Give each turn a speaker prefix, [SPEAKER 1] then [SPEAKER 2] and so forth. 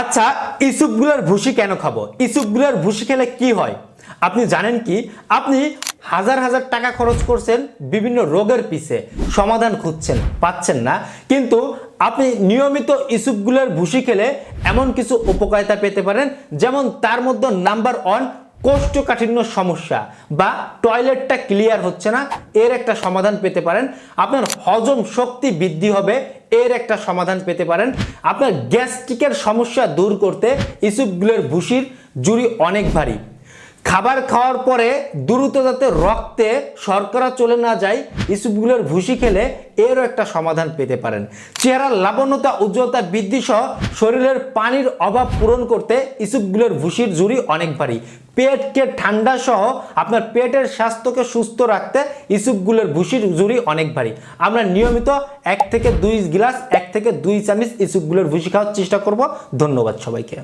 [SPEAKER 1] আচ্ছা ইসুপগুলোর ভুসি কেন খাব? ইসুপগুলোর ভুসি খেলে কি হয়? আপনি জানেন কি? আপনি হাজার হাজার টাকা খরচ করছেন বিভিন্ন রোগের পিছে, সমাধান খুঁজছেন, পাচ্ছেন না। কিন্তু আপনি নিয়মিত ইসুপগুলোর ভুসি খেলে এমন কিছু উপকারিতা পেতে পারেন, যেমন তার মধ্যে নাম্বার ওয়ান কোষ্ঠকাঠিন্য সমস্যা বা টয়লেটটা ক্লিয়ার হচ্ছে না, এর একটা সমাধান পেতে পারেন। আপনার হজম শক্তি বৃদ্ধি হবে, এর একটা সমাধান পেতে পারেন। আপনার গ্যাস্ট্রিকের সমস্যা দূর করতে ইসুপগুলোর ভুসির জুড়ি অনেক ভারী। খাবার খাওয়ার পরে দ্রুত যাতে রক্তে শর্করা চলে না যায় ইসুপগুলোর ভুসি খেলে এরও একটা সমাধান পেতে পারেন। চেহারার লাবণ্যতা, উজ্জ্বলতা বৃদ্ধি সহ শরীরের পানির অভাব পূরণ করতে ইসুপগুলোর ভুসির জুড়ি অনেক ভারী। পেটকে ঠান্ডা সহ আপনার পেটের স্বাস্থ্যকে সুস্থ রাখতে ইসুপগুলোর ভুসির জুড়ি অনেক ভারী। আমরা নিয়মিত এক থেকে দুই গ্লাস, এক থেকে দুই চামচ ইসুপগুলোর ভুসি খাওয়ার চেষ্টা করব। ধন্যবাদ সবাইকে।